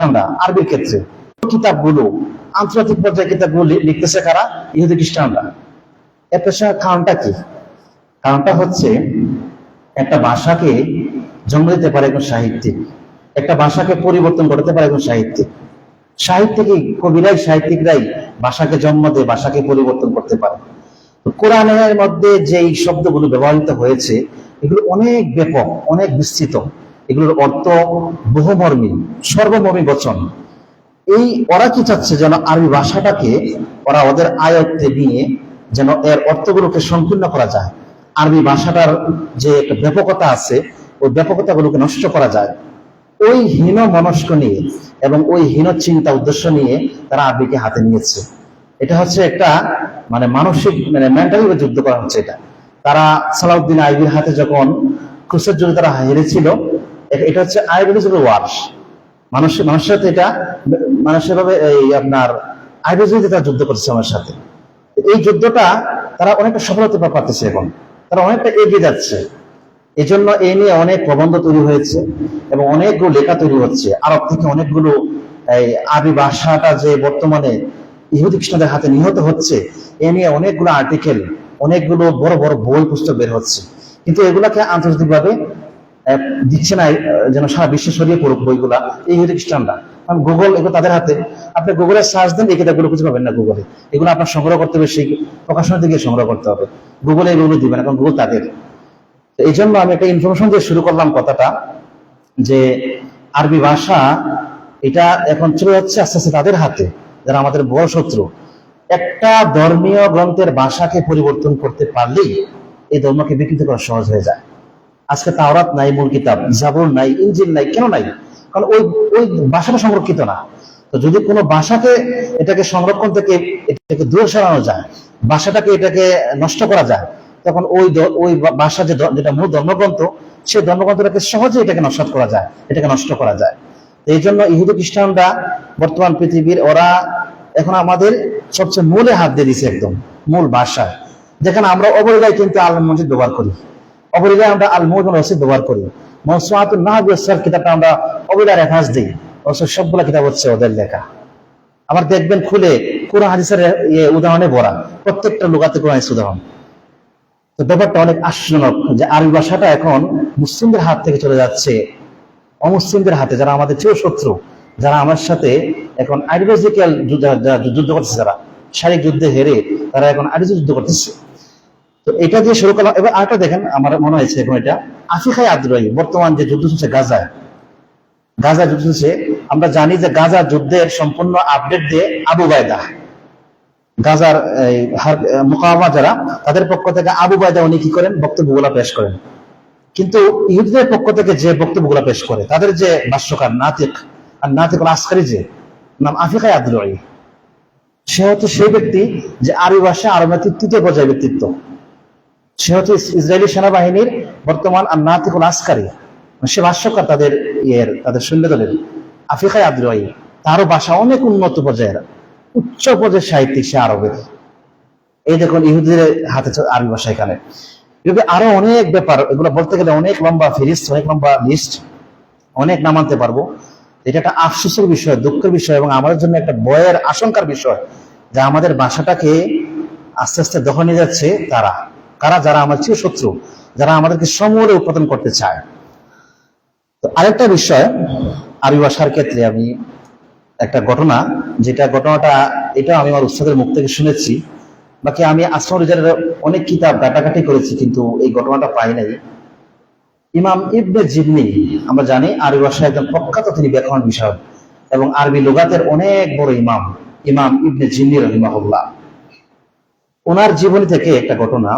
আমরা আরবির ক্ষেত্রে। কিতাবগুলো, আন্তর্জাতিক পর্যায়ে কিতাবগুলো লিখতেছে কারা? ইহুদি খ্রিস্টানরা। এর পেছনে কারণটা কি? কারণটা হচ্ছে, একটা ভাষাকে জন্ম দিতে পারে একজন সাহিত্যিক। একটা ভাষাকে পরিবর্তন করতে পারে একজন সাহিত্যিক। সাহিত্যিকই কবিরাই, সাহিত্যিকরাই ভাষাকে জন্ম দিয়ে, ভাষাকে পরিবর্তন করতে পারে। কোরআনের মধ্যে যেই শব্দগুলো ব্যবহৃত হয়েছে, এগুলো অনেক ব্যাপক, অনেক বিস্তৃত। এগুলোর অর্থ বহুমর্মী, সর্বমর্মী বচন। এই ওরা কি চাচ্ছে যেন আরবি ভাষাটাকে ওরা ওদের আয়ত্তে নিয়ে যেন এর অর্থগুলোকে সংকীর্ণ করা যায়? আরবি ভাষাটার যে একটা ব্যাপকতা আছে, ওই ব্যাপকতাগুলোকে নষ্ট করা যায়। ওই হীন মনস্ক নিয়ে এবং ওই হীন চিন্তা উদ্দেশ্য নিয়ে তারা আরবিকে হাতে নিয়েছে। এটা হচ্ছে একটা মানে মানসিক মানে মেন্টালি যুদ্ধ করা হচ্ছে এটা। তারা সালাউদ্দিন আইবির হাতে যখন ক্রুসের যুগে তারা হেরেছিল এটা হচ্ছে আইবিওলজিক্যাল ওয়ার্স। মানুষের মানুষের সাথে এটা মানুষের ভাবে এই আপনার তারা যুদ্ধ করছে আমার সাথে। এই যুদ্ধটা তারা অনেকটা সফলতা পাচ্ছে এখন। তারা অনেকটা এগিয়ে যাচ্ছে। এই জন্য এই নিয়ে অনেক প্রবন্ধ তৈরি হয়েছে এবং অনেকগুলো লেখা তৈরি হচ্ছে। আরব থেকে অনেকগুলো এই আরবি ভাষাটা যে বর্তমানে ইহুদি কৃষ্ণদের হাতে নিহত হচ্ছে, এ নিয়ে অনেকগুলো আর্টিকেল অনেকগুলো বড় বড় বই পুস্তক বের হচ্ছে। কিন্তু এগুলাকে আন্তর্জাতিকভাবে দিচ্ছে না যেন সারা বিশ্বে ছড়িয়ে পড়ুক বইগুলা। এই ইহুদি খ্রিস্টানরা কারণ গুগল এগুলো তাদের হাতে। আপনি গুগলে সার্চ দেন, এই কিতাবগুলো খুঁজে পাবেন না গুগলে এগুলো আপনার সংগ্রহ করতে হবে, সেই প্রকাশনা থেকে সংগ্রহ করতে হবে। গুগলে এগুলো দিবেন না, কারণ গুগল তাদের। এই জন্য আমি একটা ইনফরমেশন দিয়ে শুরু করলাম কথাটা, যে আরবি ভাষা, এটা এখন চলে যাচ্ছে আস্তে আস্তে তাদের হাতে, যারা আমাদের বড় শত্রু। একটা ধর্মীয় গ্রন্থের ভাষাকে পরিবর্তন করতে পারলেই এই ধর্মকে বিকৃত করা সহজ হয়ে যায়। আজকে তাওরাত নাই, মূল কিতাব জাবুর নাই ইঞ্জিন নাই, কেন নাই? কারণ ওই ওই ভাষাটা সংরক্ষিত না। তো যদি কোনো ভাষাকে এটাকে সংরক্ষণ থেকে এটাকে দূরে সরানো যায়, ভাষাটাকে এটাকে নষ্ট করা যায়, তখন ওই ওই ভাষা যে যেটা মূল ধর্মগ্রন্থ, সেই ধর্মগ্রন্থটাকে সহজে এটাকে নষ্ট করা যায়, এটাকে নষ্ট করা যায়। এই জন্য ইহুদি খ্রিস্টানরা বর্তমান পৃথিবীর, ওরা এখন আমাদের সবচেয়ে মূলে হাত দিয়ে দিছে একদম, মূল ভাষা যেখানে আমরা অবলীলায় কিন্তু আলম মসজিদ ব্যবহার করি। অবলীলায় আমরা আল মৌজন রসিদ ব্যবহার করি। মৌসুমাতুল নাহাবিয়ার কিতাবটা আমরা অবলীলায় রেফারেন্স দিই। অবশ্য সবগুলা কিতাব হচ্ছে ওদের লেখা। আবার দেখবেন খুলে কোরআন হাদিসের উদাহরণে ভরা। প্রত্যেকটা লোকাতে কোরআন উদাহরণ। তো ব্যাপারটা অনেক আশ্চর্যজনক যে আরবি ভাষাটা এখন মুসলিমদের হাত থেকে চলে যাচ্ছে, অমুসলিমদের হাতে, যারা আমাদের চেয়েও শত্রু, যারা আমার সাথে এখন আইডিওলজিক্যাল যুদ্ধ করতেছে, যারা। শারীরিক যুদ্ধে হেরে তারা এখন আইডিওলজি যুদ্ধ করতেছে। তো এটা দিয়ে শুরু করলাম। এবার আরেকটা দেখেন, আমার মনে হয়েছে এখন এটা। আফ্রিকায় আদ্রোহী বর্তমান যে যুদ্ধ চলছে গাজায়। গাজা যুদ্ধ চলছে, আমরা জানি যে গাজা যুদ্ধের সম্পূর্ণ আপডেট দিয়ে আবু বায়দা গাজার মোকামা যারা, তাদের পক্ষ থেকে আবু বায়দা উনি কি করেন? বক্তব্যগুলা পেশ করেন। কিন্তু ইহুদিদের পক্ষ থেকে যে বক্তব্যগুলা পেশ করে, তাদের যে ভাষ্যকার নাতিক, আর নাতিক আসকারি যে, নাম আফ্রিকায় আদ্রোহী সে হচ্ছে সেই ব্যক্তি যে আরবি ভাষা আরবের তৃতীয় পর্যায়ের ব্যক্তিত্ব। সে হচ্ছে ইসরায়েলি সেনাবাহিনীর বর্তমান আর নাতিকুল আসকারি। মানে সে ভাষ্যকার তাদের ইয়ের, তাদের সৈন্যদলের, আফ্রিকায় আদ্রোহী তারও ভাষা অনেক উন্নত পর্যায়ের। উচ্চ পর্যায়ের সাহিত্যিক সে আরবের। এই দেখুন, ইহুদিদের হাতে আরবি ভাষা এখানে। এভাবে আরও অনেক ব্যাপার, এগুলো বলতে গেলে অনেক লম্বা ফিরিস্ট অনেক লম্বা লিস্ট, অনেক নাম আনতে পারব। এটা একটা আফসোসের বিষয়, দুঃখের বিষয় এবং আমাদের জন্য একটা বয়ের আশঙ্কার বিষয় যে আমাদের বাসাটাকে আস্তে আস্তে দখল নিয়ে যাচ্ছে তারা। কারা? যারা আমার চির শত্রু, যারা আমাদেরকে সমূলে উৎপাদন করতে চায়। তো আরেকটা বিষয়, আরবি ভাষার ক্ষেত্রে আমি একটা ঘটনা, যেটা ঘটনাটা, এটা আমি আমার উস্তাদের মুখ থেকে শুনেছি। বাকি আমি আসমার রিজালের অনেক কিতাব ঘাটাঘাটি করেছি, কিন্তু এই ঘটনাটা পাই নাই। ইমাম ইবনে জিবনি, আমরা জানি, আরবি ভাষায় একজন প্রখ্যাত তিনি ব্যাকরণ বিষয় এবং আরবি লুগাতের অনেক বড় ইমাম ইমাম ইবনে জিবনি রহিমাহুল্লাহ। ওনার জীবনী থেকে একটা ঘটনা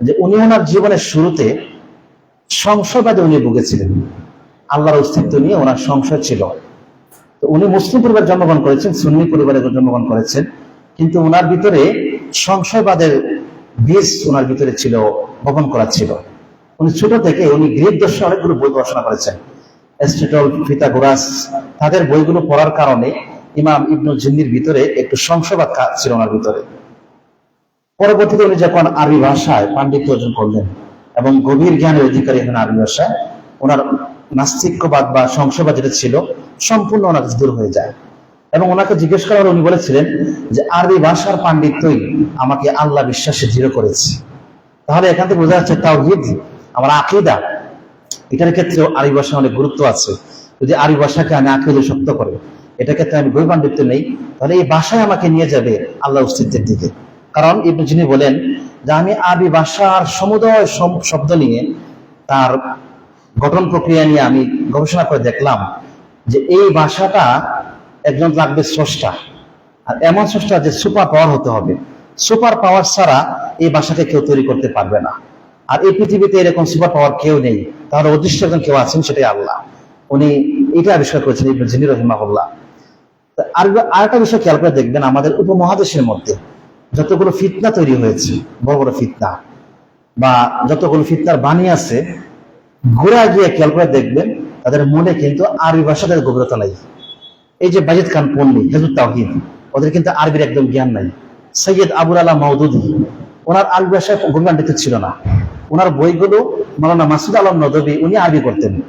যে উনি ওনার জীবনের শুরুতে সংশয়বাদে উনি ভুগেছিলেন। আল্লাহর অস্তিত্ব নিয়ে ওনার সংশয় ছিল। তো উনি মুসলিম পরিবারে জন্মগ্রহণ করেছেন, সুন্নি পরিবারে জন্মগ্রহণ করেছেন, কিন্তু ওনার ভিতরে সংশয়বাদের বীজ ওনার ভিতরে ছিল বপন করা ছিল। উনি ছোট থেকে উনি গ্রিক দর্শন অনেকগুলো বই পড়াশোনা করেছেন। এস্টেটল ফিতাগোরাস তাদের বইগুলো পড়ার কারণে ইমাম ইবনুল জিন্নির ভিতরে একটু সংশয়বাদ ছিল ওনার ভিতরে। পরবর্তীতে উনি যখন আরবি ভাষায় পাণ্ডিত্য অর্জন করলেন এবং গভীর জ্ঞানের অধিকারী হলেন আরবি ভাষায়, ওনার নাস্তিক্যবাদ বা সংশয়বাদ যেটা ছিল সম্পূর্ণ ওনার দূর হয়ে যায়। এবং ওনাকে জিজ্ঞেস করা হলে উনি বলেছিলেন যে, আরবি ভাষার পাণ্ডিত্যই আমাকে আল্লাহ বিশ্বাসে দৃঢ় করেছে। তাহলে এখান থেকে বোঝা যাচ্ছে তাওহিদ, আমার আকিদা, এটার ক্ষেত্রে আরবি ভাষা অনেক গুরুত্ব আছে। যদি আরবি ভাষাকে আমি আকিদে শক্ত করে এটা ক্ষেত্রে আমি বই পাণ্ডিত্য নেই, তাহলে এই ভাষায় আমাকে নিয়ে যাবে আল্লাহ অস্তিত্বের দিকে। কারণ ইবনে যিনি বলেন যে আমি আরবি ভাষার সমুদয় শব্দ নিয়ে তার গঠন প্রক্রিয়া নিয়ে আমি গবেষণা করে দেখলাম যে এই ভাষাটা একজন লাগবে স্রষ্টা। আর এমন স্রষ্টা যে সুপার পাওয়ার হতে হবে। সুপার পাওয়ার ছাড়া এই ভাষাকে কেউ তৈরি করতে পারবে না। আর এই পৃথিবীতে এরকম সুপার পাওয়ার কেউ নেই। তাহলে অদৃশ্য একজন কেউ আছেন সেটাই আল্লাহ। উনি এটা আবিষ্কার করেছেন ইবনে জিনি রহিমাহুল্লাহ। আর আরেকটা বিষয় খেয়াল করে দেখবেন আমাদের উপমহাদেশের মধ্যে যতগুলো ফিতনা তৈরি হয়েছে, বড় বড় ফিতনা, বা যতগুলো ফিতনার বাণী আছে, ঘোরা গিয়ে খেয়াল করে দেখবেন, তাদের মনে কিন্তু আরবি ভাষাতে গভীরতা নাই। এই যে বাজিদ খান পন্ডি হেজুত তাহিদ ওদের কিন্তু আরবির একদম জ্ঞান নাই। সৈয়দ আবুল আলা মৌদুদি ওনার আরবি ভাষায় গভীরান্বিত ছিল না। ওনার বইগুলো মৌলানা মাসুদ আলম নদবী, উনি আরবি করতেন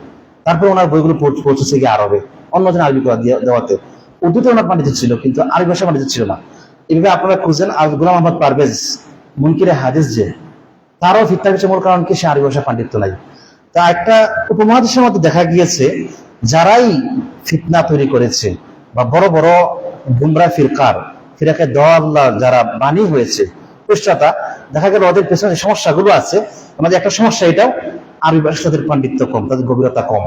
তারপর ওনার বইগুলো পৌঁছ- পৌঁছেছে গিয়ে আরবে। অন্যজন আরবি দেওয়াতে। উর্দুতে ওনার পাণ্ডিত্য ছিল, কিন্তু আরবি ভাষা পাণ্ডিত্য ছিল না। এভাবে আপনারা খুঁজেন আর গুলাম আহমদ পারভেজ, মুনকিরে হাদিস যে, তারও ফিতনা কিছু মূল কারণ কি, সে আরবি ভাষা পাণ্ডিত্য নাই। তা একটা উপমহাদেশের মধ্যে দেখা গিয়েছে, যারাই ফিতনা তৈরি করেছে, বা বড় বড় গুমরা ফিরকার, ফিরাকে দোয়াল্লা যারা বাণী হয়েছে পৃষ্ঠতা দেখা গেল ওদের পেছনে যে সমস্যাগুলো আছে, আমাদের একটা সমস্যা এটাও, আরবি ভাষার তাদের পাণ্ডিত্য কম, তাদের গভীরতা কম।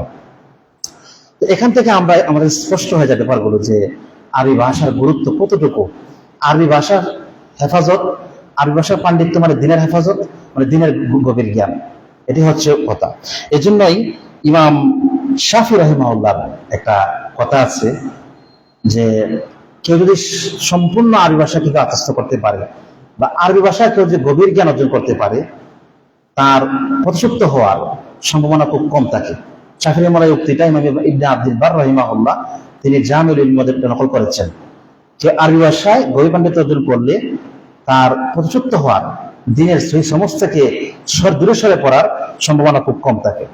তো এখান থেকে আমরা, আমাদের স্পষ্ট হয়ে যায় ব্যাপারগুলো যে, আরবি ভাষার গুরুত্ব কতটুকু আরবি ভাষার হেফাজত, আরবি ভাষার পাণ্ডিত্য মানে দিনের হেফাজত মানে দিনের গভীর জ্ঞান। এটি হচ্ছে কথা। এজন্যই ইমাম শাফি রহিমাউল্লাহ একটা কথা আছে যে, কেউ যদি সম্পূর্ণ আরবি ভাষাকে আত্মস্থ করতে পারে বা আরবি ভাষায় কেউ যে গভীর জ্ঞান অর্জন করতে পারে, তার প্রতিশুদ্ধ হওয়ার সম্ভাবনা খুব কম থাকে। শাফি রহমানের উক্তিটা ইমাম ইবনে আব্দুল বার রহিমাহুল্লাহ তিনি জামিউল ইলমদের নকল করেছেন। যে আরবি ভাষায় গভীর পাণ্ডিত্য অর্জন করলে তার প্রতিশুদ্ধ হওয়ার দিনের সেই সমস্তকে দূরে সরে পড়ার সম্ভাবনা খুব কম থাকে।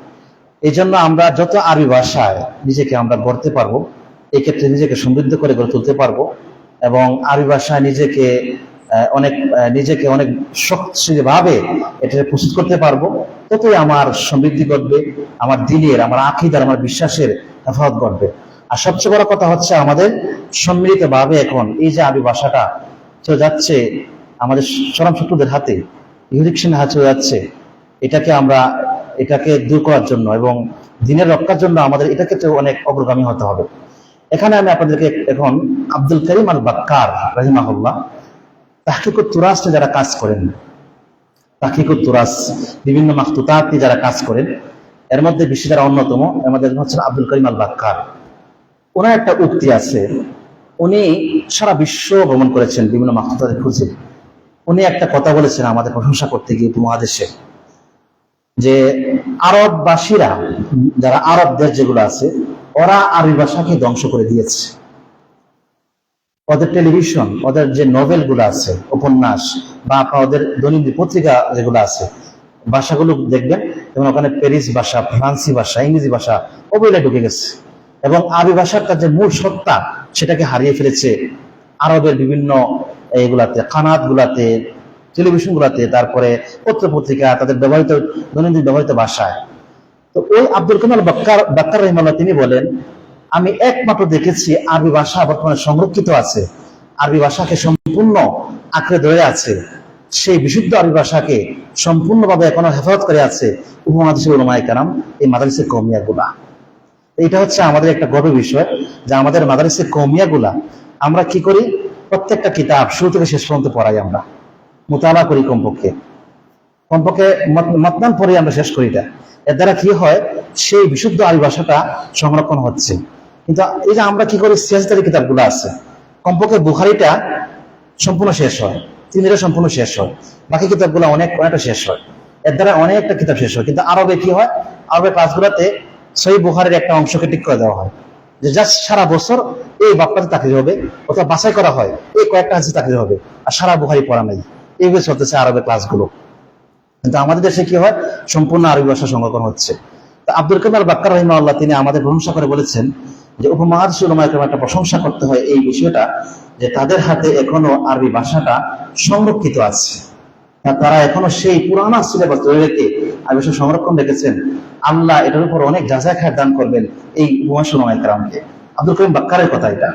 এই জন্য আমরা যত আরবি ভাষায় নিজেকে আমরা গড়তে পারব এই ক্ষেত্রে নিজেকে সমৃদ্ধ করে গড়ে তুলতে পারব এবং আরবি ভাষায় নিজেকে অনেক নিজেকে অনেক শক্তিশালীভাবে এটা প্রস্তুত করতে পারব, ততই আমার সমৃদ্ধি ঘটবে, আমার দিনের আমার আখিদার আমার বিশ্বাসের হেফাজত ঘটবে। আর সবচেয়ে বড় কথা হচ্ছে আমাদের সম্মিলিতভাবে এখন এই যে আরবি ভাষাটা চলে যাচ্ছে, আমাদের চরম শত্রুদের হাতে ইহুদিক সেনা হাতে চলে যাচ্ছে, এটাকে আমরা, এটাকে দূর করার জন্য এবং দিনের রক্ষার জন্য আমাদের এটাকে ক্ষেত্রে অনেক অগ্রগামী হতে হবে। এখানে আমি আপনাদেরকে এখন আব্দুল করিম আল বাক্কার রাহিমাহুল্লাহ, তাহকিকুত তুরাস যারা কাজ করেন, তাহকিকুত তুরাস, বিভিন্ন মাহতুতাত যারা কাজ করেন, এর মধ্যে বিশ্বে যারা অন্যতম একজন হচ্ছেন আব্দুল করিম আল বাক্কার ওনার একটা উক্তি আছে উনি সারা বিশ্ব ভ্রমণ করেছেন, বিভিন্ন মাহতুতাদের খুঁজে। উনি একটা কথা বলেছেন আমাদের প্রশংসা করতে গিয়ে উপমহাদেশে, যে আরববাসীরা, যারা আরব দেশ যেগুলো আছে, ওরা আরবি ভাষাকে ধ্বংস করে দিয়েছে। ওদের টেলিভিশন, ওদের যে নোভেলগুলো আছে, উপন্যাস, বা ওদের দৈনন্দিন পত্রিকা যেগুলো আছে, ভাষাগুলো দেখবেন, যেমন ওখানে প্যারিস ভাষা, ফ্রান্সি ভাষা, ইংরেজি ভাষা, ওগুলো ঢুকে গেছে। এবং আরবি ভাষার যে মূল সত্তা সেটাকে হারিয়ে ফেলেছে আরবের বিভিন্ন এগুলাতে কানাত গুলাতে টেলিভিশন গুলাতে তারপরে পত্র পত্রিকা তাদের ব্যবহৃত দৈনন্দিন ব্যবহৃত ভাষায়। তো ওই আব্দুল কামাল বাক্কার বাক্কার রহিমাল্লাহ তিনি বলেন, আমি একমাত্র দেখেছি আরবি ভাষা বর্তমানে সংরক্ষিত আছে, আরবি ভাষাকে সম্পূর্ণ আঁকড়ে ধরে আছে, সেই বিশুদ্ধ আরবি ভাষাকে সম্পূর্ণভাবে এখনও হেফাজত করে আছে উপমহাদেশের উলমায় কারাম, এই মাদারিসের কমিয়া গুলা এটা হচ্ছে আমাদের একটা গর্বের বিষয় যে আমাদের মাদারিসের কমিয়া গুলা আমরা কি করি? প্রত্যেকটা কিতাব শুরু থেকে শেষ পর্যন্ত পড়াই আমরা। মোতালা করি কমপক্ষে। কমপক্ষে মত- মতনান পরে আমরা শেষ করি এটা। এর দ্বারা কি হয়? সেই বিশুদ্ধ আরবি ভাষাটা সংরক্ষণ হচ্ছে। কিন্তু এই যে আমরা কি করি? সিয়াসতারি কিতাবগুলো আছে। কমপক্ষে বুখারিটা সম্পূর্ণ শেষ হয়। তিনটা সম্পূর্ণ শেষ হয়। বাকি কিতাবগুলো অনেক, অনেকটা শেষ হয়। এর দ্বারা অনেকটা কিতাব শেষ হয়। কিন্তু আরবে কি হয়? আরবের ক্লাসগুলোতে সেই বুহারের একটা অংশকে ঠিক করে দেওয়া হয়। যে জাস্ট সারা বছর এই বাপ্পাতে চাকরি হবে অথবা বাছাই করা হয়, এই কয়েকটা হাসি চাকরি হবে, আর সারা বুখারি পড়া নেই। এইভাবে চলতেছে আরবের ক্লাসগুলো কিন্তু আমাদের দেশে কি হয়? সম্পূর্ণ আরবি ভাষা সংরক্ষণ হচ্ছে। তো আব্দুল কামাল বাক্কার রহিমা আল্লাহ তিনি আমাদের প্রশংসা করে বলেছেন যে উপমহাদেশ উলমায়কের একটা প্রশংসা করতে হয় এই বিষয়টা, যে তাদের হাতে এখনও আরবি ভাষাটা সংরক্ষিত আছে। তারা এখনও সেই পুরানা সিলেবাস ধরে রেখে ভাষা সংরক্ষণ রেখেছেন আল্লাহ এটার উপর অনেক যাচাই খায় দান করবেন এই উলমায়করামকে আব্দুল করিম বাক্কারের কথা এটা।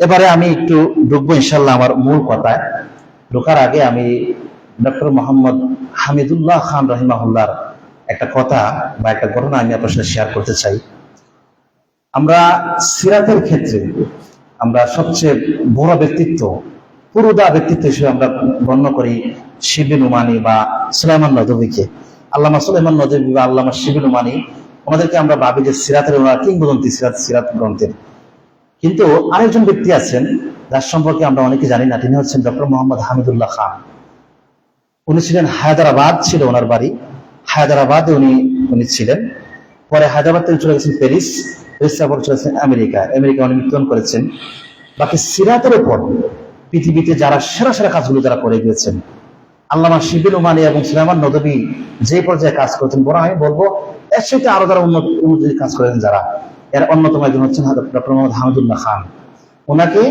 এবারে আমি একটু ঢুকবো ইনশাল্লাহ আমার মূল কথায়। ঢোকার আগে আমি ডক্টর মোহাম্মদ হামিদুল্লাহ খান রহিমাহুল্লার একটা কথা বা একটা ঘটনা আমি আপনার সাথে শেয়ার করতে চাই। আমরা সিরাতের ক্ষেত্রে আমরা সবচেয়ে বড় ব্যক্তিত্ব পুরোদা ব্যক্তিত্ব হিসেবে আমরা গণ্য করি শিবিন উমানি বা সুলাইমান নদবীকে আল্লামা সুলাইমান নদবী বা আল্লামা শিবিন উমানি আমাদেরকে আমরা ভাবি যে সিরাতের ওনারা কিংবদন্তি সিরাত সিরাত গ্রন্থের। কিন্তু আরেকজন ব্যক্তি আছেন যার সম্পর্কে আমরা অনেকে জানি না, তিনি হচ্ছেন ডক্টর মোহাম্মদ হামিদুল্লাহ খান। উনি ছিলেন হায়দ্রাবাদ, ছিল ওনার বাড়ি। হায়দ্রাবাদে উনি উনি ছিলেন। পরে হায়দ্রাবাদ থেকে চলে গেছেন প্যারিস। প্যারিস তারপর চলে গেছেন আমেরিকা। আমেরিকা উনি মৃত্যুবরণ করেছেন। বাকি সিরাতের উপর পৃথিবীতে যারা সেরা সেরা কাজগুলো যারা করে গিয়েছেন, আল্লামা শিবির উমানি এবং সুলাইমান নদবী যে পর্যায়ে কাজ করেছেন, বরং আমি বলব, এর সাথে আরও যারা উন্নত উন্নত কাজ করেছেন যারা, এর অন্যতম একজন হচ্ছেন ডক্টর মোহাম্মদ হামিদুল্লাহ খান। ওনাকে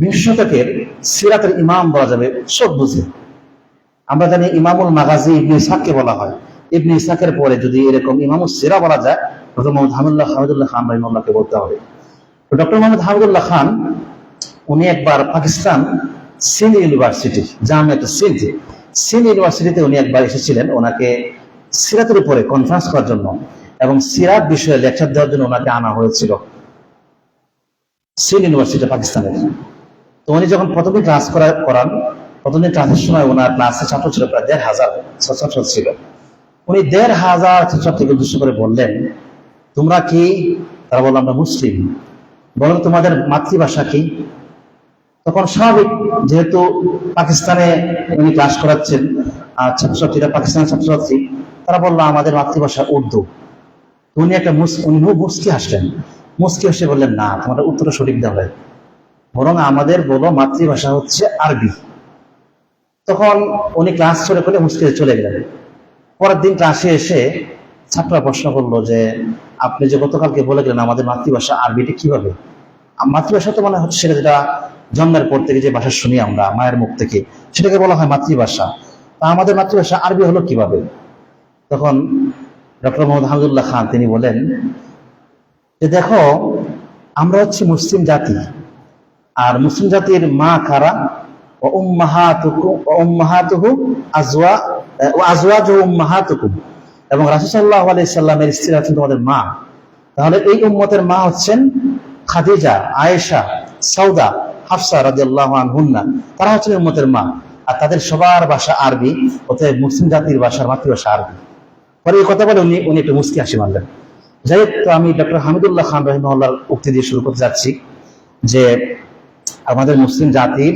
বিশ শতকের সিরাতের ইমাম বলা যাবে সব বুঝে। আমরা জানি ইমামুল মাগাজি ইবনে ইসাককে বলা হয়। ইবনে ইসাকের পরে যদি এরকম ইমামুল সিরা বলা যায়, ডক্টর মোহাম্মদ হামিদুল্লাহ হামিদুল্লাহ খান রহিমুল্লাহকে বলতে হবে। ডক্টর মোহাম্মদ হামিদুল্লাহ খান উনি একবার পাকিস্তান সিন ইউনিভার্সিটি, জামিয়াত সিন্ধ সিন ইউনিভার্সিটিতে উনি একবার এসেছিলেন ওনাকে সিরাতের উপরে কনফারেন্স করার জন্য এবং সিরাত বিষয়ে লেকচার দেওয়ার জন্য ওনাকে আনা হয়েছিল সিন ইউনিভার্সিটি পাকিস্তানের। তো উনি যখন প্রথমে ক্লাস করা, করান প্রথমে ক্লাসের সময় ওনার ক্লাসে ছাত্র ছিল প্রায় দেড় হাজার ছাত্র ছিল। উনি দেড় হাজার ছাত্রছাত্রীকে উদ্দেশ্য করে বললেন, তোমরা কি? তারা বলল, আমরা মুসলিম। বলো তোমাদের মাতৃভাষা কি? তখন স্বাভাবিক যেহেতু পাকিস্তানে উনি ক্লাস করাচ্ছেন, আর ছাত্রছাত্রীরা পাকিস্তানের ছাত্রছাত্রী, তারা বলল, আমাদের মাতৃভাষা উর্দু। উনি একটা উনি মুসকি হাসলেন। মুসকি হাসে বললেন, না তোমাদের উত্তরটা সঠিক দেওয়া বরং আমাদের বলো মাতৃভাষা হচ্ছে আরবি। তখন উনি ক্লাস ছেড়ে করে মুসকিলে চলে গেলেন। পরের দিন ক্লাসে এসে ছাত্ররা প্রশ্ন করল যে, আপনি যে গতকালকে বলে গেলেন আমাদের মাতৃভাষা আরবিটা কীভাবে? মাতৃভাষা তো মনে হচ্ছে সেটা যেটা জন্মের পর থেকে যে ভাষা শুনি আমরা, মায়ের মুখ থেকে, সেটাকে বলা হয় মাতৃভাষা। তা আমাদের মাতৃভাষা আরবি হলো কীভাবে? তখন ডক্টর মোহাম্মদ হামিদুল্লাহ খান তিনি বলেন যে দেখো, আমরা হচ্ছে মুসলিম জাতি, আর মুসলিম জাতির মা কারা? এবং রাসূল সাল্লাল্লাহু আলাইহি সাল্লামের স্ত্রী হচ্ছেন তোমাদের মা। তাহলে এই উম্মতের মা হচ্ছেন খাদিজা, আয়েশা সাউদা হাফসা রাদিয়াল্লাহু আনহুন্না, তারা হচ্ছেন এই উম্মতের মা। আর তাদের সবার ভাষা আরবি, অতএব মুসলিম জাতির ভাষার মাতৃভাষা আরবি। পরে এই কথা বলে উনি উনি একটু মুস্কি হাসি মারলেন। যাই হোক, তো আমি ডক্টর হামিদুল্লাহ খান রহিমউল্লাহর উক্তি দিয়ে শুরু করতে যাচ্ছি যে আমাদের মুসলিম জাতির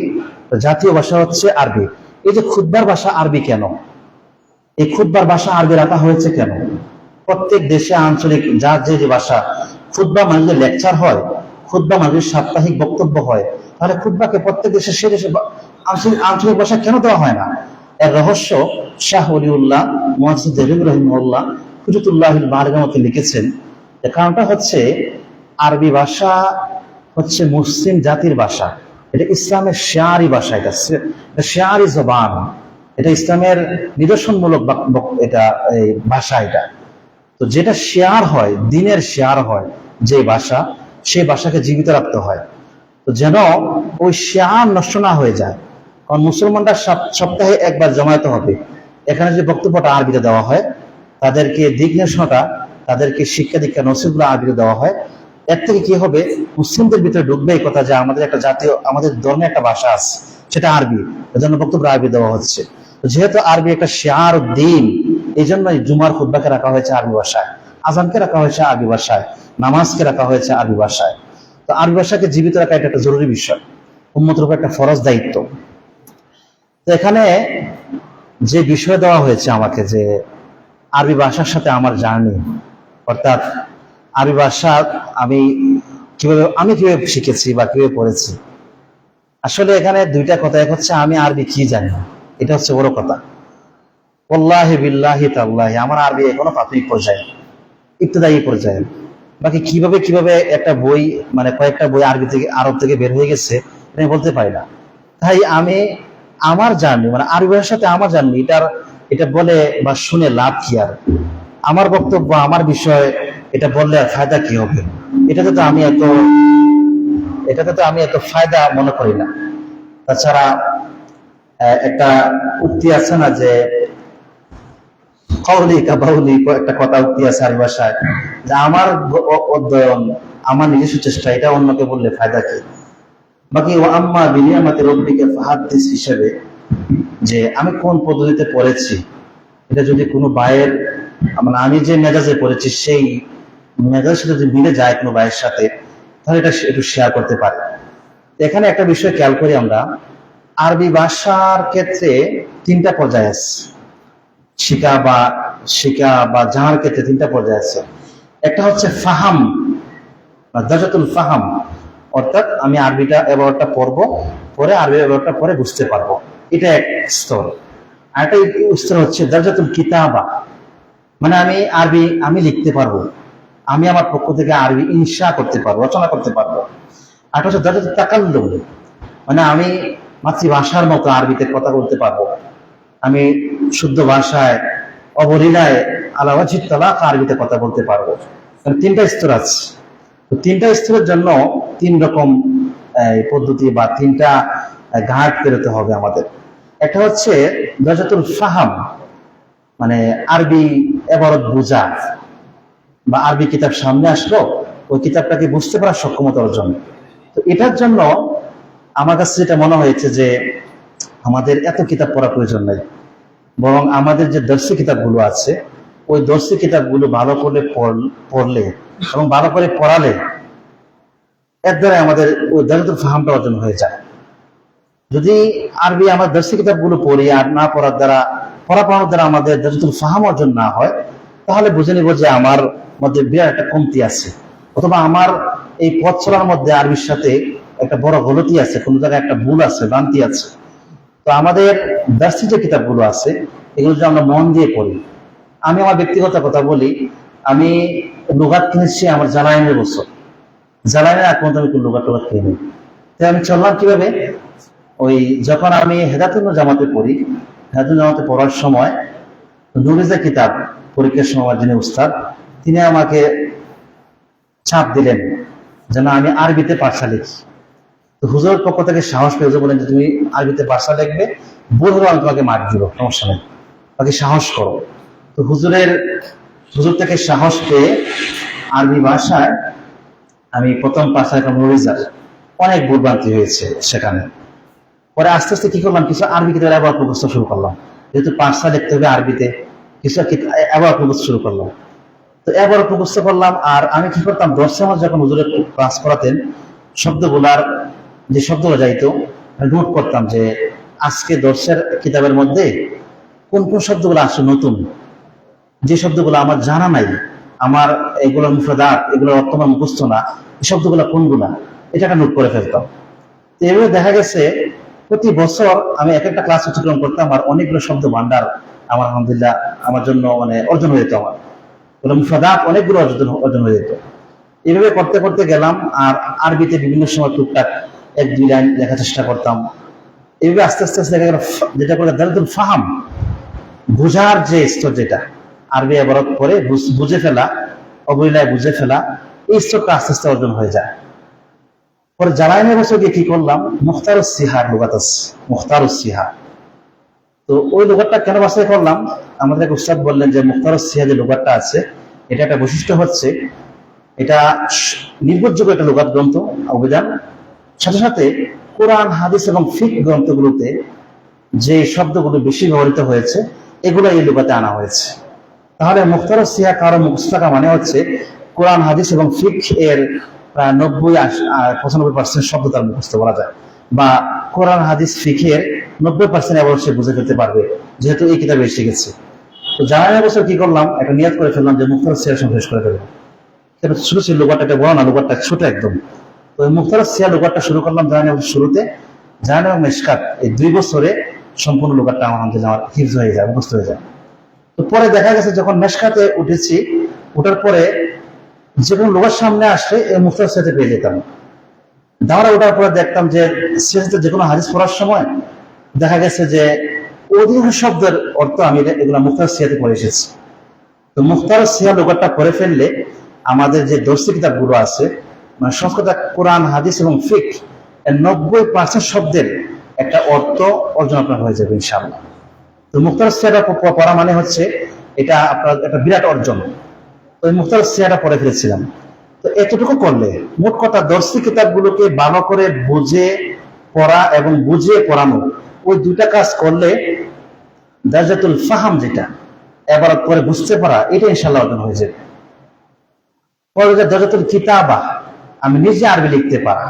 জাতীয় ভাষা হচ্ছে আরবি। এই যে খুদ্বার ভাষা আরবি কেন? এই খুদ্বার ভাষা আরবি রাখা হয়েছে কেন? প্রত্যেক দেশে আঞ্চলিক যার যে যে ভাষা খুদ্া মানুষের লেকচার হয় খুদ্া মানুষের সাপ্তাহিক বক্তব্য হয়, তাহলে খুদ্বাকে প্রত্যেক দেশে সে দেশে আঞ্চলিক ভাষা কেন দেওয়া হয় না? এর রহস্য শাহ অলিউল্লাহ মোহাম্মদ দেবিব রহিমউল্লাহ হুজুতুল্লাহ বারগামতে লিখেছেন। কারণটা হচ্ছে আরবি ভাষা হচ্ছে মুসলিম জাতির ভাষা। এটা ইসলামের শেয়ারি ভাষা, এটা শেয়ারি জবান। এটা ইসলামের নিদর্শনমূলক এটা, এই ভাষা এটা। তো যেটা শেয়ার হয়, দিনের শেয়ার হয়, যে ভাষা সেই ভাষাকে জীবিত রাখতে হয়। তো যেন ওই শেয়ার নষ্ট না হয়ে যায়। কারণ মুসলমানরা সপ্তাহে একবার জমায়েত হবে। এখানে যে বক্তব্যটা আরবিতে দেওয়া হয়, তাদেরকে দিক নির্দেশনাটা, তাদেরকে শিক্ষা দীক্ষা নসিবগুলো আরবিতে দেওয়া হয়। এর থেকে কি হবে? মুসলিমদের ভিতরে ঢুকবে এই কথা যে আমাদের একটা জাতীয় আমাদের ধর্মে একটা ভাষা আছে, সেটা আরবি। এজন্য বক্তব্য আরবি দেওয়া হচ্ছে। যেহেতু আরবি একটা শেয়ার দিন এই জন্যই জুমার খুদ্বাকে রাখা হয়েছে আরবি ভাষায়। আজানকে রাখা হয়েছে আরবি ভাষায়, নামাজকে রাখা হয়েছে আরবি ভাষায়। তো আরবি ভাষাকে জীবিত রাখা এটা একটা জরুরি বিষয় উন্মতের উপর একটা ফরজ দায়িত্ব। তো এখানে যে বিষয় দেওয়া হয়েছে আমাকে যে আরবি ভাষার সাথে আমার জার্নি, অর্থাৎ আরবি ভাষা আমি কীভাবে আমি কীভাবে শিখেছি বা কীভাবে পড়েছি, আসলে এখানে দুইটা কথা, এক হচ্ছে আমি আরবি কি জানি এটা হচ্ছে বড় কথা। আমার আরবি এখনও প্রাথমিক পর্যায়ে। ইত্তেদায়ী পর্যায়ে। বাকি কীভাবে কীভাবে একটা বই মানে কয়েকটা বই আরবি থেকে, আরব থেকে বের হয়ে গেছে আমি বলতে পারি না। তাই আমি আমার জার্নি মানে আরবি ভাষার সাথে আমার জার্নি, এটার, এটা বলে বা শুনে লাভ কি আর? আমার বক্তব্য, আমার বিষয়, এটা বললে আর ফায়দা কি হবে? এটাতে তো আমি এত, এটাতে তো আমি এত ফায়দা মনে করি না। তাছাড়া একটা উক্তি আছে না যে একটা কথা উক্তি আছে ভাষায় আমার অধ্যয়ন, আমার নিজস্ব চেষ্টা, এটা অন্যকে বললে ফায়দা বাকি যে আমি কোন পদ্ধতিতে পড়েছি, এটা যদি কোনো বায়ের মানে আমি যে মেজাজে পড়েছি, সেই মেজাজের সাথে যদি মিলে যায় কোনো বায়ের সাথে, তাহলে এটা একটু শেয়ার করতে পারি। এখানে একটা বিষয় খেয়াল করি আমরা, আরবি ভাষার ক্ষেত্রে তিনটা পর্যায় আছে। শিকা বা শিকা বা জাহার ক্ষেত্রে তিনটা পর্যায়ে আছে। একটা হচ্ছে ফাহাম, বা দাজাতুল ফাহাম। অর্থাৎ আমি আরবিটা এবারটা পড়ব, পরে আরবি এবারটা পরে বুঝতে পারব। এটা এক স্তর। আর একটা স্তর হচ্ছে দাজাতুল কিতাবা। মানে আমি আরবি আমি লিখতে পারব। আমি আমার পক্ষ থেকে আরবি ইনশা করতে পারব, রচনা করতে পারব। আর হচ্ছে দাজাতুল তাকাল্লুম। মানে আমি মাতৃভাষার মতো আরবিতে কথা বলতে পারব। আমি শুদ্ধ ভাষায়, অবলীলায়, আলাওয়াজিদ তালাক আরবিতে কথা বলতে পারব। তিনটা স্তর আছে। তিনটা স্তরের জন্য তিন রকম পদ্ধতি বা তিনটা ঘাট পেরোতে হবে আমাদের। একটা হচ্ছে দরজাতুল ফাহাম মানে আরবি এবারত বোঝা বা আরবি কিতাব সামনে আসলো, ওই কিতাবটাকে বুঝতে পারার সক্ষমতা অর্জন। তো এটার জন্য আমার কাছে যেটা মনে হয়েছে যে আমাদের এত কিতাব পড়া প্রয়োজন নেই। বরং আমাদের যে দর্শী কিতাবগুলো আছে, ওই দর্শী কিতাবগুলো ভালো করে পড়লে এবং ভালো করে পড়ালে এর দ্বারা আমাদের ওই দারিদ্র ফাহামটা অর্জন হয়ে যায়। যদি আরবি আমার দর্শী কিতাবগুলো পড়ি আর না পড়ার দ্বারা, পড়া পড়ানোর দ্বারা আমাদের দারিদ্র ফাহাম অর্জন না হয়, তাহলে বুঝে নিব যে আমার মধ্যে বিরাট একটা কমতি আছে। অথবা আমার এই পথ চলার মধ্যে আরবির সাথে একটা বড় গলতি আছে, কোনো জায়গায় একটা ভুল আছে, ভ্রান্তি আছে। তো আমাদের দার্সি যে কিতাবগুলো আছে, এগুলো যদি আমরা মন দিয়ে পড়ি, আমি আমার ব্যক্তিগত কথা বলি, আমি লুগাত কিনেছি আমার জ্বালায়নের বছর। জ্বালায়নের এক পর্যন্ত আমি লুগাত টুগাত কিনি তো আমি চললাম কীভাবে? ওই যখন আমি হেদাতুল জামাতে পড়ি হেদাতুল জামাতে পড়ার সময় নুরিজা কিতাব পরীক্ষার সময় যিনি উস্তাদ, তিনি আমাকে চাপ দিলেন, যেন আমি আরবিতে পাঠশা লিখি। তো হুজুরের পক্ষ থেকে সাহস পেয়ে হুজুর বলেন যে তুমি আরবিতে ভাষা দেখবে হলে আমি তোমাকে মার দিব, সমস্যা নেই। বাকি সাহস করো। তো হুজুরের, হুজুর থেকে সাহস পেয়ে আরবি ভাষায় আমি প্রথম পাশা একটা নুরিজার অনেক ভুলভ্রান্তি হয়েছে সেখানে। পরে আস্তে আস্তে কি করলাম, কিছু আরবি কিতাব আবার শুরু করলাম। যেহেতু পাঁচটা লিখতে হবে আরবিতে, কিছু আবার মুখস্থ শুরু করলাম। তো এবার মুখস্থ করলাম আর আমি কি করতাম দর্শে আমার যখন হুজুরের ক্লাস করাতেন, শব্দগুলার যে শব্দগুলো যাইতো নোট করতাম যে আজকে দর্শের কিতাবের মধ্যে কোন কোন শব্দগুলো আসে নতুন। যে শব্দগুলো আমার জানা নাই, আমার এগুলো মুফরাদাত, এগুলোর অর্থ মুখস্থ না, এই শব্দগুলো কোনগুলা? এটাকে নোট করে ফেলতাম। তো এভাবে দেখা গেছে, প্রতি বছর আমি এক একটা ক্লাস অতিক্রম করতাম আর অনেকগুলো শব্দ ভান্ডার আমার আলহামদুলিল্লাহ আমার জন্য মানে অর্জন হয়ে যেত আমার। ওগুলো মুফরাদাত অনেকগুলো অর্জন অর্জন হয়ে যেত। এভাবে করতে করতে গেলাম আর আরবিতে বিভিন্ন সময় টুকটাক এক, দুই লাইন লেখার চেষ্টা করতাম। এইভাবে আস্তে আস্তে আস্তে ফ- যেটা করে দারিদ্র ফাহাম, বোঝার যে স্তর যেটা, আরবি আবারত করে বুঝে ফেলা, অবলীলায় বুঝে ফেলা, এই স্তরটা আস্তে আস্তে অর্জন হয়ে যায়। পরে জ্বালানি বছর গিয়ে কি করলাম? মুখতার সিহার লুগাত মুখতার সিহা তো ওই লোগারটা কেন বাছাই করলাম? আমাদের এক উস্তাদ বললেন যে মুখতার সিহা যে লোগারটা আছে, এটা একটা বৈশিষ্ট্য হচ্ছে, এটা নির্ভরযোগ্য একটা লোকাত গ্রন্থ, অভিধান। সাথে সাথে কোরআন, হাদিস এবং ফিক গ্রন্থগুলোতে যে শব্দগুলো বেশি ব্যবহৃত হয়েছে এগুলো এই লোকাতে আনা হয়েছে। তাহলে মুখতার সিয়া কারও মুখস্থ থাকা মানে হচ্ছে কোরআন, হাদিস এবং ফিক এর প্রায় নব্বই পঁচানব্বই পার্সেন্ট শব্দ তার মুখস্থ বলা যায়। বা কোরআন, হাদিস ফিকের নব্বই পার্সেন্ট এবার সে বুঝে ফেলতে পারবে, যেহেতু এই কিতাবে এসে গেছে। তো জানার বছর কি করলাম, একটা নিয়াত করে ফেললাম যে মুখতার সিয়া শেষ করে ফেলব সেটা ছোট ছিল লোকারটা বড় না লোকারটা ছোট একদম। ওই মুক্তার সিয়া লোকারটা শুরু করলাম জাহান শুরুতে। জাহান এবং মেশকাত, এই দুই বছরে সম্পূর্ণ লোকারটা আমার মধ্যে আমার হিফজ হয়ে যায়, মুখস্থ হয়ে যায়। তো পরে দেখা গেছে যখন মেশকাতে উঠেছি, ওঠার পরে যে কোনো লোকের সামনে আসলে এই মুখতার সাথে পেয়ে যেতাম। দাঁড়া ওঠার পরে দেখতাম যে সিয়াসিতে যে কোনো হাদিস পড়ার সময় দেখা গেছে যে অধিকাংশ শব্দের অর্থ আমি এগুলো মুখতার সিয়াতে পড়ে এসেছি। তো মুখতার সিয়া লোকটা পড়ে ফেললে আমাদের যে দর্শী কিতাবগুলো আছে মানে সংস্কৃত কোরআন, হাদিস এবং ফিক, এর নব্বই পার্সেন্ট শব্দের একটা অর্থ অর্জন আপনার হয়ে যাবে ইনশাআল্লাহ। তো মুখতার সিয়াটা পড়া মানে হচ্ছে এটা আপনার একটা বিরাট অর্জন। তো ওই মুখতার সিয়াটা পড়ে ফেলেছিলাম। তো এতটুকু করলে মোট কথা দর্শী কিতাবগুলোকে ভালো করে বুঝে পড়া এবং বুঝিয়ে পড়ানো, ওই দুটা কাজ করলে দাজাতুল ফাহাম যেটা এবার পরে বুঝতে পারা, এটা ইনশাল্লাহ অর্জন হয়ে যাবে। পরে যে দাজাতুল কিতাবা আমি নিজে আরবি লিখতে পারা।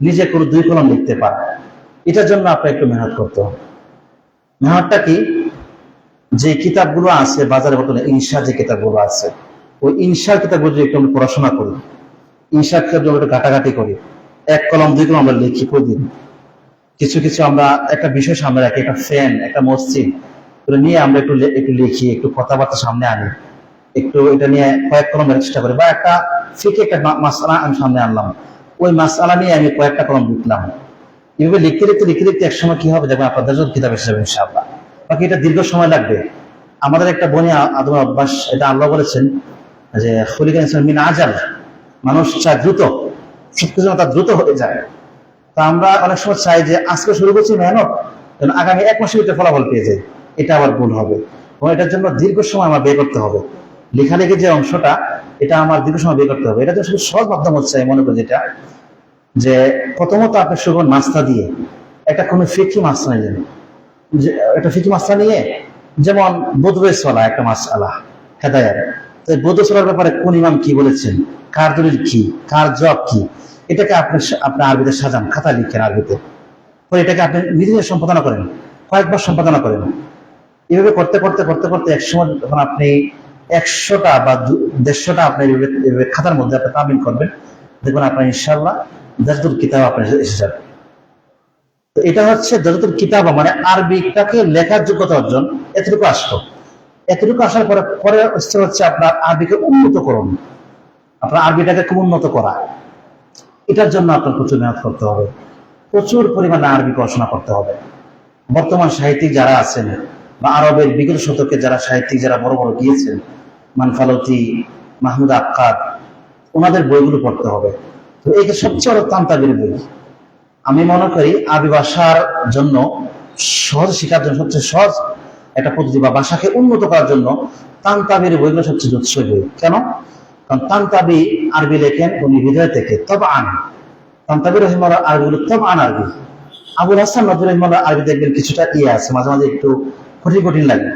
নিজে কোনো দুই কলম লিখতে পারা। এটার জন্য আপনার একটু মেহনত করতে হবে। মেহনতটা কি? যে কিতাবগুলো আছে, বাজারে বর্তমানে ইনসা যে কিতাবগুলো আছে, ওই ইনসার কিতাবগুলো যদি একটু আমরা পড়াশোনা করি ইনসার কিতাবগুলো একটু ঘাটাঘাটি করি, এক কলম, দুই কলম আমরা লিখি প্রতিদিন। কিছু কিছু আমরা একটা বিষয় সামনে রাখি, একটা ফ্যান একটা মসজিদ নিয়ে আমরা একটু একটু লিখি, একটু কথাবার্তা সামনে আনি। একটু এটা নিয়ে কয়েক কলম লেখার চেষ্টা করি। বা একটা ফিকে একটা মা- মাসআলা আমি সামনে আনলাম। ওই মাসআলা নিয়ে আমি কয়েকটা কলম লিখলাম। এভাবে লিখতে লিখতে লিখতে লিখতে একসময় কি হবে দেখবেন আপনার দাজত কিতাব হিসেবে ইনশাআল্লাহ। বাকি এটা দীর্ঘ সময় লাগবে। আমাদের একটা বনি আদম অভ্যাস এটা আল্লাহ বলেছেন যে খলিকান ইসলাম মিন আজাল। মানুষ চায় দ্রুত, সবকিছু তার দ্রুত হয়ে যায়। তা আমরা অনেক সময় চাই যে, আজকে শুরু করছি মেহনত আগামী এক মাসের ভিতরে ফলাফল পেয়ে যাই। এটা আবার ভুল হবে। এবং এটার জন্য দীর্ঘ সময় আমার ব্যয় করতে হবে। লেখালেখির যে অংশটা, এটা আমার দীর্ঘ সময় ব্যয় করতে হবে। এটা তো শুধু সহজ মাধ্যম হচ্ছে, আমি মনে করি যেটা। যে প্রথমত আপনি করুন নাস্তা দিয়ে। একটা কোনো ফিকি মাস্তা নিলেন যে, একটা ফিকি মাস্তা নিয়ে, যেমন বোধবে চলা একটা মাস আলা হেদায়ার তো বোধ চলার ব্যাপারে কোন ইমাম কি বলেছেন? কার দলিল কি? কার জব কি? এটাকে আপনি আপনার আরবিতে সাজান, খাতা লিখেন আরবিতে। পরে এটাকে আপনি নিজে সম্পাদনা করেন, কয়েকবার সম্পাদনা করেন। এভাবে করতে করতে করতে করতে একসময় যখন আপনি একশোটা বা দেড়শোটা আপনি এভাবে এভাবে খাতার মধ্যে আপনি তামিল করবেন। দেখবেন আপনার ইনশাল্লাহ দাজদুল কিতাব আপনার এসে যাবে। এটা হচ্ছে দাজদুল কিতাব মানে আরবিটাকে লেখার যোগ্যতা অর্জন। এতটুকু আসলো। এতটুকু আসার পরে পরে হচ্ছে হচ্ছে আপনার আরবিকে উন্নত করুন। আপনার আরবিটাকে খুব উন্নত করা। এটার জন্য আপনার প্রচুর মেহনত করতে হবে। প্রচুর পরিমাণে আরবি পড়াশোনা করতে হবে। বর্তমান সাহিত্যিক যারা আছেন বা আরবের বিগত শতকে যারা সাহিত্যিক, যারা বড় বড় গিয়েছেন মানফালতি, মাহমুদ আক্কাদ ওনাদের বইগুলো পড়তে হবে। তো যে সবচেয়ে বড় তান্তাবির বই, আমি মনে করি আরবি ভাষার জন্য সহজ শেখার জন্য সবচেয়ে সহজ একটা পদ্ধতি বা ভাষাকে উন্নত করার জন্য তান্তাবির বইগুলো সবচেয়ে জোৎসই বই। কেন? কারণ তান্তাবি আরবি লেখেন, উনি হৃদয় থেকে তবে আন তান্তাবি রহিমার আরবিগুলো তবে আন আরবি। আবুল হাসান নজরুল রহমান আরবি দেখবেন কিছুটা ইয়ে আছে মাঝে মাঝে একটু কঠিন কঠিন লাগে।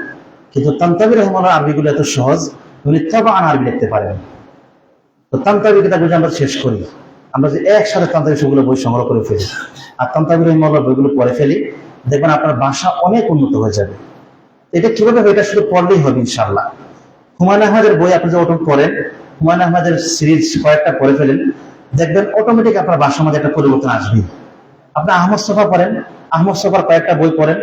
কিন্তু তান্তাবি রহমান আরবিগুলো এত সহজ উনি তবে আন আরবি লিখতে পারেন তো তান্তাবি কিতাব যদি আমরা শেষ করি, আমরা যে একসাথে তান্তাবি সেগুলো বই সংগ্রহ করে ফেলি, আর রহিমাল্লাহ বইগুলো পড়ে ফেলি, দেখবেন আপনার ভাষা অনেক উন্নত হয়ে যাবে। এটা কীভাবে হবে? এটা শুধু পড়লেই হবে ইনশাল্লাহ হুমায়ুন আহমেদের বই আপনি যখন পড়েন, হুমায়ুন আহমেদের সিরিজ কয়েকটা পড়ে ফেলেন, দেখবেন অটোমেটিক আপনার ভাষার মধ্যে একটা পরিবর্তন আসবে আপনি আহমদ সফা পড়েন, আহমদ সফার কয়েকটা বই পড়েন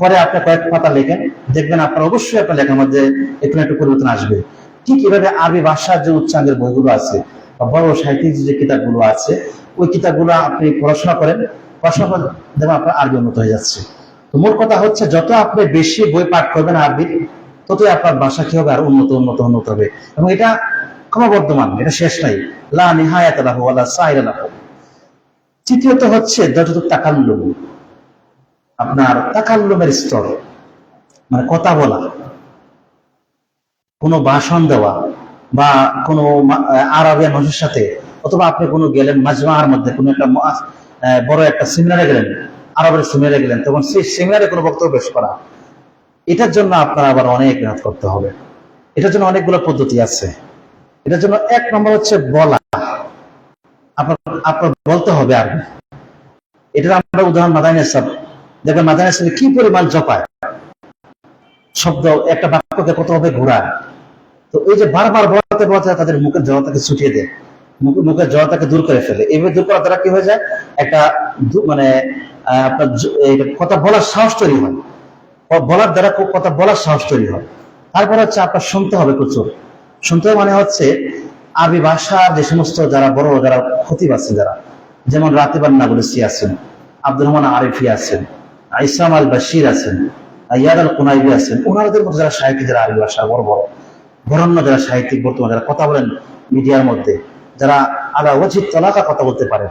পরে আপনি কয়েক পাতা লেখেন, দেখবেন আপনার অবশ্যই আপনার লেখার মধ্যে একটু একটু পরিবর্তন আসবে। ঠিক এভাবে আরবি ভাষার যে উচ্চাঙ্গের বইগুলো আছে বড় সাহিত্যিক যে কিতাবগুলো আছে, ওই কিতাবগুলো আপনি পড়াশোনা করেন, পড়াশোনা করে দেখবেন আপনার আরবি উন্নত হয়ে যাচ্ছে। তো মূল কথা হচ্ছে, যত আপনি বেশি বই পাঠ করবেন আরবি, ততই আপনার ভাষা কি হবে? আর উন্নত উন্নত উন্নত হবে। এবং এটা ক্রমবর্ধমান, এটা শেষ নাই। লা নিহায়াত লাহু ওয়ালা সাইরা লাহু। তৃতীয়ত হচ্ছে যতটুকু তাকাল্লুম আপনার তাকাল্লুমের স্তর মানে কথা বলা, কোনো ভাষণ দেওয়া বা কোনো মা- মানুষের সাথে, অথবা আপনি কোনো গেলেন মাজমার মধ্যে, কোনো একটা বড় একটা সেমিনারে গেলেন, আরবের সেমিনারে গেলেন, তখন সেই সেমিনারে কোনো বক্তব্য পেশ করা, এটার জন্য আপনার আবার অনেক মেহনত করতে হবে। এটার জন্য অনেকগুলো পদ্ধতি আছে। এটার জন্য এক নম্বর হচ্ছে বলা। আপনার আপনার বলতে হবে আর এটার আমরা উদাহরণ মাদানী সাহেব দেখবেন মাদানী সাহেব কি পরিমাণ জপায়। শব্দ, একটা বাক্যকে কতভাবে ঘোরায় তো এই যে বারবার বলাতে বলাতে তাদের মুখের জড়তাকে ছুটিয়ে দেয়। মুখের জড়তাকে দূর করে ফেলে। এইভাবে দূর করার দ্বারা কি হয়ে যায়? একটা মানে কথা বলার সাহস তৈরি হয়। বলার দ্বারা কথা বলার সাহস তৈরি হয়। তারপর হচ্ছে আপনার শুনতে হবে প্রচুর। শুনতে মানে হচ্ছে আরবি ভাষার যে সমস্ত যারা বড়, যারা খতিব আছে যারা, যেমন রাতিবান নাবলসি আছেন, আব্দুর রহমান আরিফি আছেন ইসলাম আল বাশির আছেন ইয়াদ আল কুনাইবি আছেন, ওনাদের মধ্যে যারা সাহিত্যিক, যারা আরবি ভাষার বড় বড় বরণ্য যারা সাহিত্যিক, বর্তমানে যারা কথা বলেন মিডিয়ার মধ্যে, যারা আলা অজিত তলাকা কথা বলতে পারে,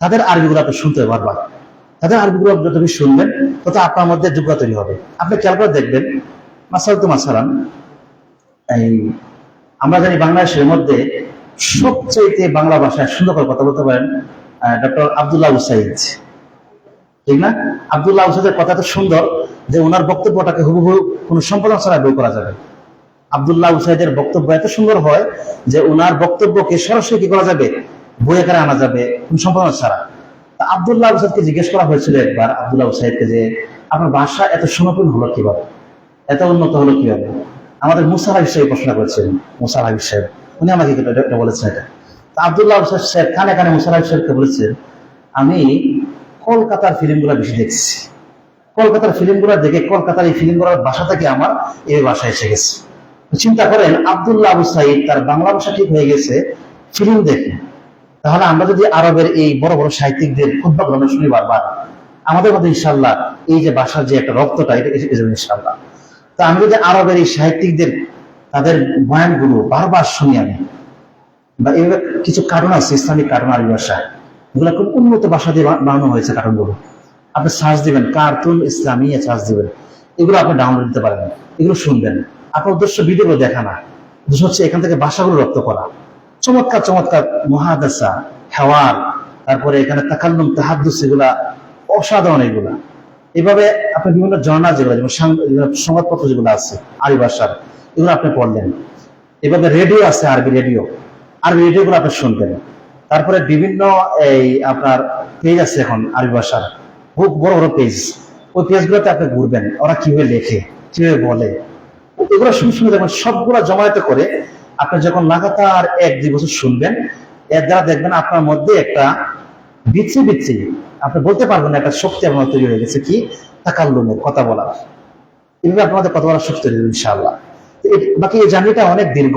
তাদের আরবিগুলো আপনি শুনতে বারবার। তাদের আরবিগুলো যত বেশি শুনবেন, তত আপনার মধ্যে যোগ্যতা তৈরি হবে। আপনি খেয়াল করে দেখবেন, মাসাল তো মাসালান, এই আমরা জানি বাংলাদেশের মধ্যে সবচেয়ে বাংলা ভাষায় সুন্দর করে কথা বলতে পারেন ডক্টর আবদুল্লাহ উসাইদ ঠিক না? আবদুল্লাহ উসাইদের কথা তো সুন্দর যে ওনার বক্তব্যটাকে হুবহু কোনো সম্পাদন ছাড়া বই করা যাবে আবদুল্লাহ উসাইদের বক্তব্য এত সুন্দর হয় যে ওনার বক্তব্যকে সরাসরি কি করা যাবে? বই আকারে আনা যাবে, কোন সম্পাদনা ছাড়া। তা আবদুল্লাহ উসাইদকে জিজ্ঞেস করা হয়েছিল একবার, আবদুল্লাহ উসাইদকে যে আপনার ভাষা এত সুনপুন হলো কীভাবে? এত উন্নত হলো কীভাবে? আমাদের মুসার হাবিব সাহেব প্রশ্ন করেছিলেন মুসার হাবিব সাহেব, উনি আমাকে এটা বলেছেন এটা। তা আবদুল্লাহ সাহেব কানে কানে মুসার হাবিব সাহেবকে বলেছেন, আমি কলকাতার ফিল্মগুলো বেশি দেখছি। কলকাতার ফিল্মগুলো দেখে কলকাতার এই ফিল্মগুলোর ভাষা থেকে আমার এই ভাষা এসে গেছে। চিন্তা করেন, আবদুল্লাহ আবু সাইদ তার বাংলা ভাষা ঠিক হয়ে গেছে, ফিল্ম দেখে তাহলে আমরা যদি আরবের এই বড় বড় সাহিত্যিকদের খুদ্া গ্রহণ শুনি বারবার, আমাদের মধ্যে ইনশাল্লাহ এই যে ভাষার যে একটা রক্তটা, এটা এসে যাবে ইনশাল্লাহ তা আমি যদি আরবের এই সাহিত্যিকদের, তাদের বয়ানগুলো বারবার শুনি আমি, বা এইভাবে কিছু কারণ আছে, ইসলামিক কারণ আরবি ভাষা এগুলো খুব উন্নত ভাষা দিয়ে বানানো হয়েছে কারণগুলো আপনি সার্চ দিবেন কার্টুন ইসলামী সার্চ দিবেন। এগুলো আপনি ডাউনলোড দিতে পারেন। এগুলো শুনবেন। আপনার উদ্দেশ্য ভিডিওগুলো দেখা না। উদ্দেশ্য হচ্ছে এখান থেকে ভাষাগুলো রপ্ত করা। চমৎকার চমৎকার মহাদাসা হেওয়ার, তারপরে এখানে তাকাল্লুম, তাহাদ্দুস এগুলা অসাধারণ এগুলা। এভাবে আপনি বিভিন্ন জার্নাল যেগুলো, যেমন সংবাদপত্র যেগুলো আছে, আরবি ভাষার, এগুলো আপনি পড়লেন। এভাবে রেডিও আছে, আরবি রেডিও আরবি রেডিও গুলো আপনি শুনবেন। তারপরে বিভিন্ন এই আপনার পেজ আছে এখন আরবি ভাষার। খুব বড় বড় পেজ ওই পেজগুলোতে আপনি ঘুরবেন, ওরা কীভাবে লেখে, কীভাবে বলে। এগুলো শুনে শুনে দেখবেন, সবগুলো জমায়েত করে আপনি যখন লাগাতার এক দুই বছর শুনবেন, এর দ্বারা দেখবেন আপনার মধ্যে একটা বিচ্ছি বিচ্ছি আপনি বলতে পারবেন একটা শক্তি আপনার তৈরি হয়ে গেছে কি? তাকাল্লুমের কথা বলার। এভাবে আপনাদের কথা বলার শক্তি ইনশাআল্লাহ। বাকি এই জার্নিটা অনেক দীর্ঘ।